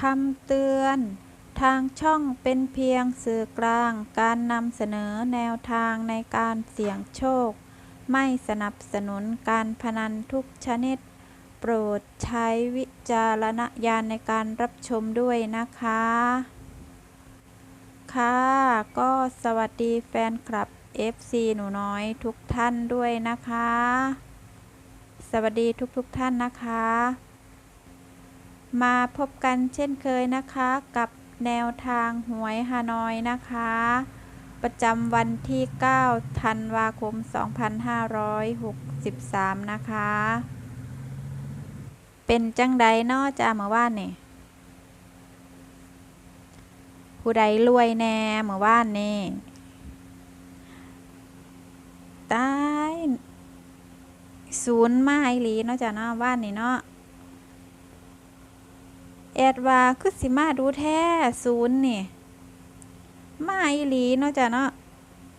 คำเตือน ทางช่องเป็นเพียงสื่อกลางการนำเสนอแนวทางในการเสี่ยงโชค ไม่สนับสนุนการพนันทุกชนิด โปรดใช้วิจารณญาณในการรับชมด้วยนะคะ ค่ะ ก็สวัสดีแฟนคลับ FC หนูน้อยทุกท่านด้วยนะคะ สวัสดีทุกๆทท่านนะคะ มาพบกันเช่นเคยนะคะกับแนวทางหวยฮานอยนะคะ ประจำวันที่ 9 ธันวาคม 2563 นะคะ เป็นจังใดนาะจ้าเมื่อวานนี่ผู้ใดรวยแน่เมื่อวานนี่ตายศูนย์มาอีหลีเนาะจ้ะเนาะว่านนี่เนาะ แอดว่าคือสิมาดูแท้ศูนย์นี่ มาอีหลีเนาะจ้ะเนาะ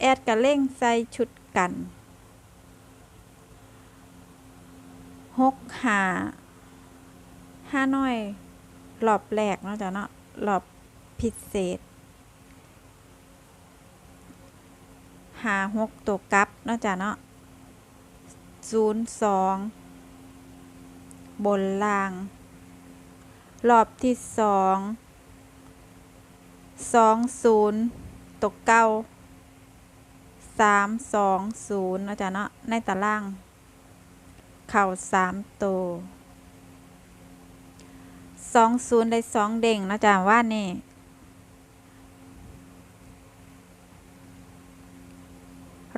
แอดก็เล่งใส่ชุดกันหกหาห้าน้อยรอบแรกเนาะจ้ะเนาะรอบพิเศษหาหกตัวกับเนาะจ้ะเนาะศูนย์สองบนล่าง รอบที่สองสองศูนย์ตกเก้าสามสองศูนย์เนาะจ้ะเนาะในตาราง เข่าสามตัวสองศูนย์ได้สองเด้งนาะจ้ะว่านี่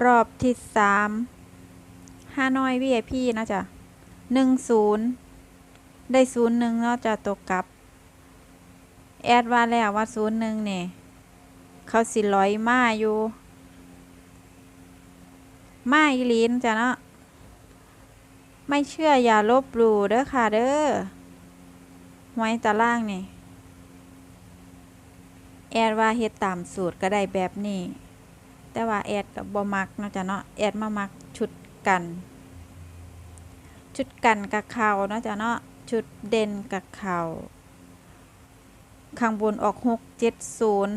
รอบที่สามห้าน้อย VIP นะจ๊ะหนึ่งศูนย์ ได้ศูนย์หนึ่งเนาะจะตกกลับ แอดว่าแล้วว่าศูนย์หนึ่งเนี่ยเขาสิร้อยมาอยู่มาอีลีนจ้ะเนาะไม่เชื่ออย่าลบหลู่เด้อค่ะเด้อไว้ตารางนี่แอดว่าเฮ็ดตามสูตรก็ได้แบบนี้ แต่ว่าแอดกับบอมักเนาะจ้ะเนาะแอดมามักชุดกัน ชุดกันกับเขาเนาะจ้ะเนาะ ชุดเด่นกับเขาข้างบนออกหกเจ็ดศูนย์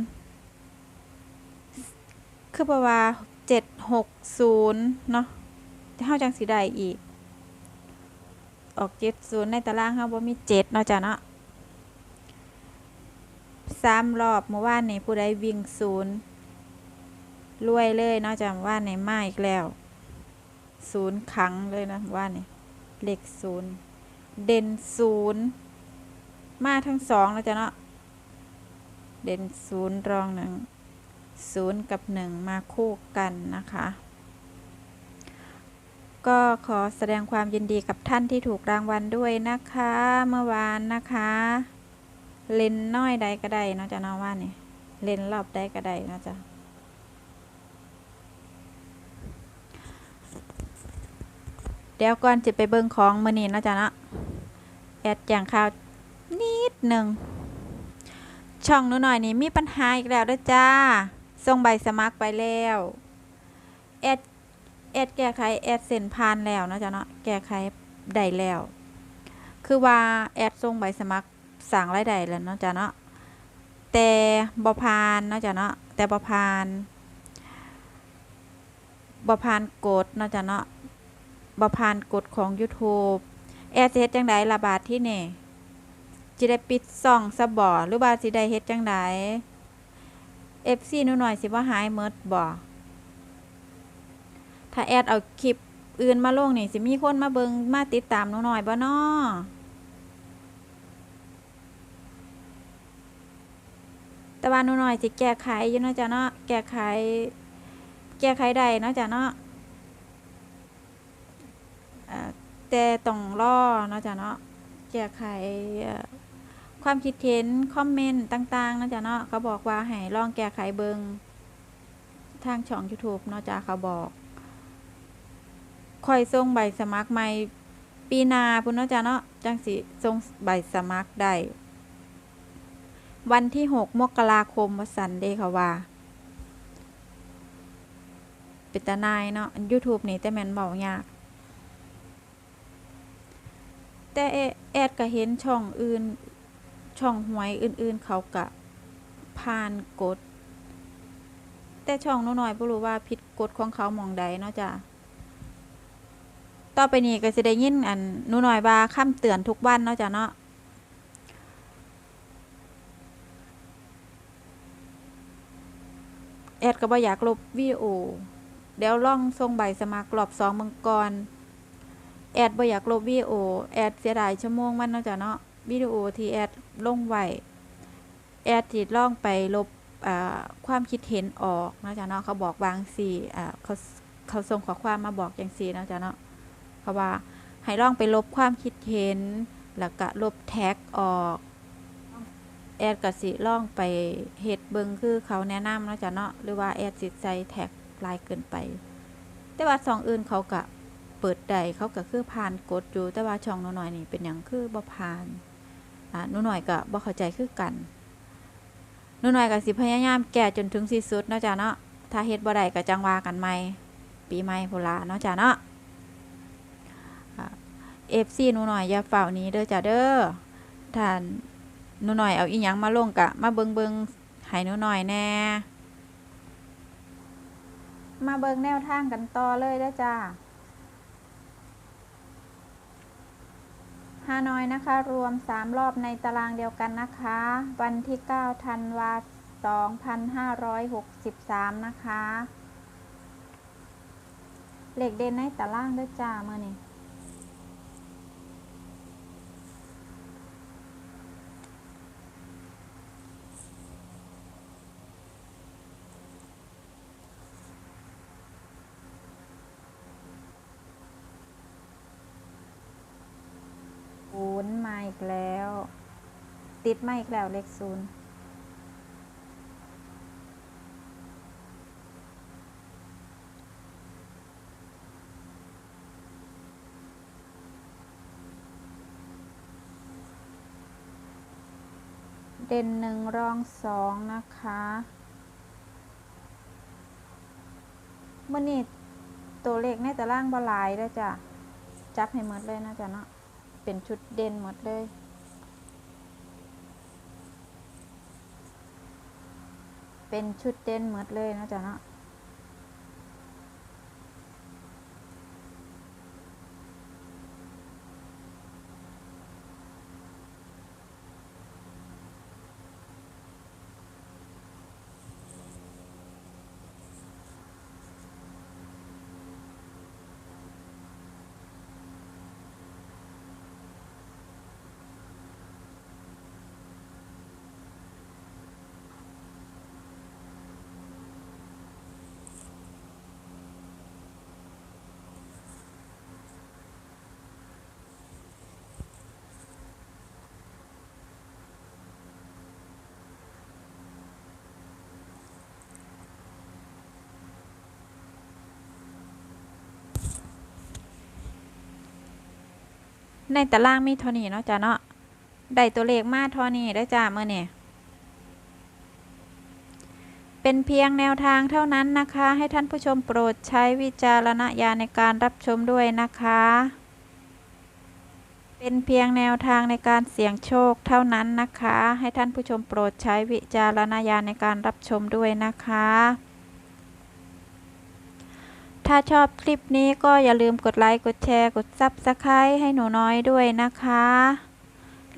คือประว่าเจ็ดหกศูนย์เนาะเท่าจังสีได้อีก ออกเจ็ดศูนย์ในตารางเขาบ่มีเจ็ดเนาะจ้ะเนาะสามรอบเมื่อวานในผู้ใดวิ่งศูนย์รวยเลยเนาะจำว่าในมาอีกแล้วศูนย์ครั้งเลยนะว่านี่เลขศูนย์ เด่นศูนย์มาทั้งสองแล้วจ้ะเนาะ เด่นศูนย์รองหนึ่งศูนย์กับหนึ่งมาคู่กันนะคะ ก็ขอแสดงความยินดีกับท่านที่ถูกรางวัลด้วยนะคะ เมื่อวานนะคะ เลนน้อยใดก็ได้เนาะจ้ะเนาะว่านี่เลนรอบใดก็ได้เนาะจ้ะเดี๋ยวก่อนจะไปเบิ่งของมือนี้เนาะจ๊ะเนาะ อดอย่างข่าวนิดหนึ่งช่องหนูหน่อยนี่มีปัญหาอีกแล้วด้อจ้าส่งใบสมัครไปแล้วแอดแอดแก้ไขแอดเซ็นผ่านแล้วนะจ๊ะเนาะแก้ไขได้แล้ว คือว่าแอดส่งใบสมัครสั่งรายได้แล้วเนาะจ๊ะเนาะแต่บ่ผ่านเนาะจ๊ะเนาะแต่บ่ผ่านบ่ผ่านกฎเนาะจ๊ะเนาะบผ่านกฎของ YouTube แอร์สิเฮ็ดจังไดระบาดที่นี่จิได้ปิดซ่องซะบ่หรือว่าสิได้เฮ็ดจังได FC หนูหน่อยสิบ่าหายหมดบ่ถ้าแอดเอาคลิปอื่นมาลงนี่สิมีคนมาเบิงมาติดตามหนูหน่อยบ่น้อแต่ว่าหนูหน่อยสิแก้ไขอยู่เนาะจ้ะเนาะแก้ไข แก้ไขได้เนาะจ้ะเนาะ แต่ต้องรอเนาะจ้ะเนาะแก้ไขความคิดเห็นคอมเมนต์ต่างๆเนาะจ้ะเนาะเขาบอกว่าให้ลองแก้ไขเบิงทางช่อง YouTube เนาะจ้ะเขาบอกคอยส่งใบสมัครใหม่ปีนาพุ่นเนาะจ้ะเนาะจังสิส่งใบสมัครได้วันที่ 6 มกราคมวสันเดค่ะว่าเป็นตานายเนาะ YouTube นี่แต่แม่นเบายาก แต่แอดก็เห็นช่องอื่นช่องหวยอื่นๆ เขากะผ่านกฎแต่ช่องนูน้อยบ่รู้ว่าผิดกฎของเขามองใดเนาะจ้ะต่อไปนี้ก็สิได้ยินอันหนูน้อยว่าคำเตือนทุกวันเนาะจ้ะเนาะแอดก็บ่อยากลบวิดีโอเดี๋ยวลองส่งใบสมัครรอบสองมืองก่อน แอดบ่อยากลบวิดีโอ แอดเสียดายชั่วโมงมันเนาะจ้ะเนาะวิดีโอที่แอดลงไว้แอดสิลองไปลบความคิดเห็นออกนาะจ้ะเนาะเขาบอกบางสี่เขาเขาส่งข้อความมาบอกจังซี่นาะจ้ะเนาะเขาว่าให้ลองไปลบความคิดเห็น แล้วก็ลบแท็กออกแอดก็สิลองไปเฮ็ดเบิงคือเขาแนะนำนะจ้ะเนาะหรือว่าแอดสิใส่แท็กลายเกินไป แต่ว่าช่องอื่นเขาก็ เปิดได้เขาก็คือผ่านกฎอยู่แต่ว่าช่องหนูน้อยนี่เป็นหยังคือบ่ผ่านอ่าหนูน้อยก็บ่เข้าใจคือกันหนูน้อยก็สิพยายามแก้จนถึงที่สุดเนาะจ้ะเนาะถ้าเฮ็ดบ่ได้ก็จังว่ากันใหม่ปีใหม่พุ่นละเนาะจ้ะเนาะเอฟซีหนูหน่อยอย่าเฝ้าหนี้เด้อจ้ะเด้อท่านหนูหน่อยเอาอีหยังมาลงกะ มาเบิงเบิงให้หนูหน่อยแน่มาเบิงแนวทางกันต่อเลยเด้อจ้า ฮานอยนะคะ รวม 3 รอบในตารางเดียวกันนะคะ วันที่9ธันวา2563 นะคะ เหล็กเด่นในตารางด้วยจ้าเมื่อนี้ ศูนย์มา อีกแล้ว ติดมาอีกแล้วเลขศูนย์เด่นหนึ่งรองสองนะคะเมื่อนี้ตัวเลขในตารางบลายแล้จ้ะ จับให้หมดเลยนะจ๊ะเนาะ เป็นชุดเด่นหมดเลย เป็นชุดเด่นหมดเลยนะจ๊ะเนาะ ในตารางมีเท่านี้เนาะจ้ะเนาะได้ตัวเลขมาเท่านี้ได้จ้าเมื่อเนี่ยเป็นเพียงแนวทางเท่านั้นนะคะ ให้ท่านผู้ชมโปรดใช้วิจารณญาณในการรับชมด้วยนะคะ เป็นเพียงแนวทางในการเสี่ยงโชคเท่านั้นนะคะ ให้ท่านผู้ชมโปรดใช้วิจารณญาณในการรับชมด้วยนะคะ ถ้าชอบคลิปนี้ก็อย่าลืมกดไลค์กดแชร์กดซับสไครต์ให้หนูน้อยด้วยนะคะ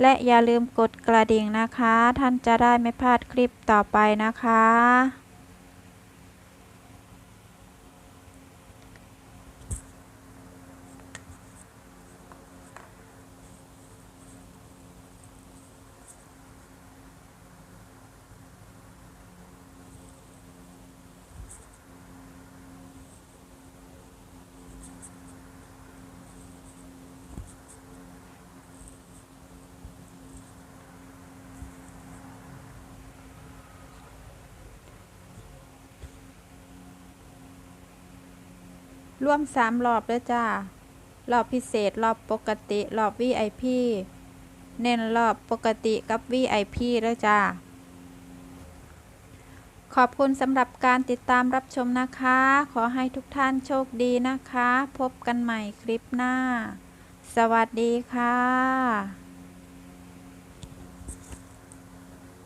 และอย่าลืมกดกระดิ่งนะคะ ท่านจะได้ไม่พลาดคลิปต่อไปนะคะ รวมสามรอบเด้อจ้า รอบพิเศษ รอบปกติ รอบ VIP เน้นรอบปกติกับ VIP เด้อจ้า ขอบคุณสำหรับการติดตามรับชมนะคะ ขอให้ทุกท่านโชคดีนะคะ พบกันใหม่คลิปหน้า สวัสดีค่ะ